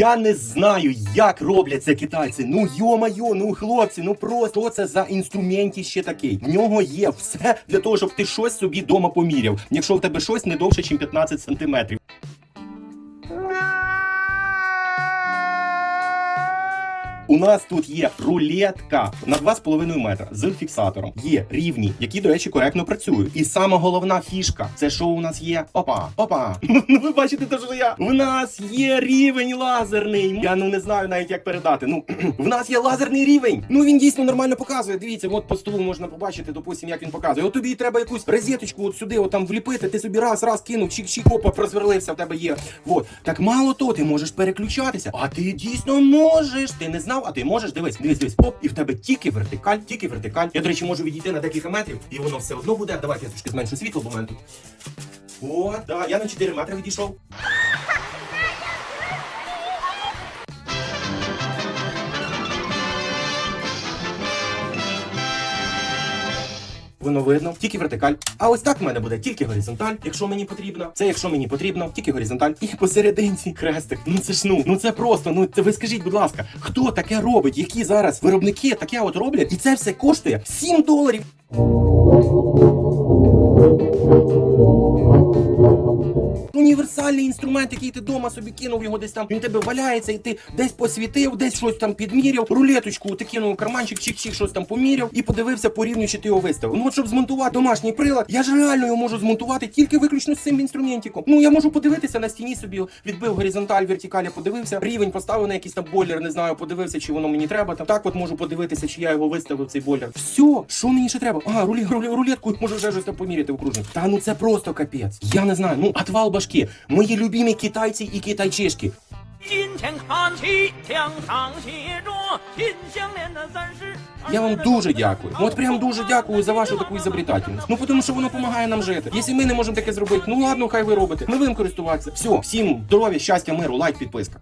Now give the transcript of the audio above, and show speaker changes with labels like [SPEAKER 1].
[SPEAKER 1] Я не знаю, як роблять це китайці. Ну йо-майо, ну хлопці, ну просто це за інструментіще такий. В нього є все для того, щоб ти щось собі дома поміряв. Якщо в тебе щось не довше, ніж 15 сантиметрів. У нас тут є рулетка на 2,5 метра з фіксатором. Є рівні, які, до речі, коректно працюють. І сама головна фішка це що у нас є? Опа, опа. Ну ви бачите, те, що я. В нас є рівень лазерний. Я ну не знаю навіть як передати. Ну в нас є лазерний рівень. Ну він дійсно нормально показує. Дивіться, от по столу можна побачити, допустим, як він показує. От тобі треба якусь розеточку от сюди, от там вліпити. Ти собі раз, раз кинув, чик-чик, опа, просверлився, в тебе є. От так мало то, ти можеш переключатися. А ти дійсно можеш. Ти не знав, а ти можеш. Дивись, дивись, дивись. Оп, і в тебе тільки вертикаль, тільки вертикаль. Я, до речі, можу відійти на декілька метрів, і воно все одно буде. Давайте я трошки зменшу світло, бо в мене тут. О, да, я на 4 метри відійшов. Воно видно, тільки вертикаль. А ось так в мене буде тільки горизонталь, якщо мені потрібно. Це якщо мені потрібно, тільки горизонталь. І посерединці хрестик. Ну це ж ну, ну це просто. Ну це ви скажіть, будь ласка, хто таке робить? Які зараз виробники таке от роблять? І це все коштує 7 доларів. Універсальний інструмент, який ти дома собі кинув його десь там. Він тебе валяється, і ти десь посвітив, десь щось там підміряв, рулеточку ти кинув карманчик, чик-чик, щось там поміряв і подивився по рівню, чи ти його виставив. Ну от щоб змонтувати домашній прилад, я ж реально його можу змонтувати тільки виключно з цим інструментиком. Ну я можу подивитися на стіні собі, відбив горизонталь, вертикаль, подивився, рівень поставив на якийсь там бойлер, не знаю, подивився, чи воно мені треба. Там так от можу подивитися, чи я його виставив цей бойлер. Все, що мені ще треба? А, рулі, рулі, рулетку, можу вже щось там поміряти окружник. Та ну це просто капець. Я не знаю. Ну, отвал башки. Мої любімі китайці і китайчишки. Я вам дуже дякую. Ну, от прям дуже дякую за вашу таку ізобретательність. Ну тому що воно допомагає нам жити. Якщо ми не можемо таке зробити, ну ладно, хай ви робите. Ми будемо користуватися. Все, всім здоров'я, щастя, миру, лайк, підписка.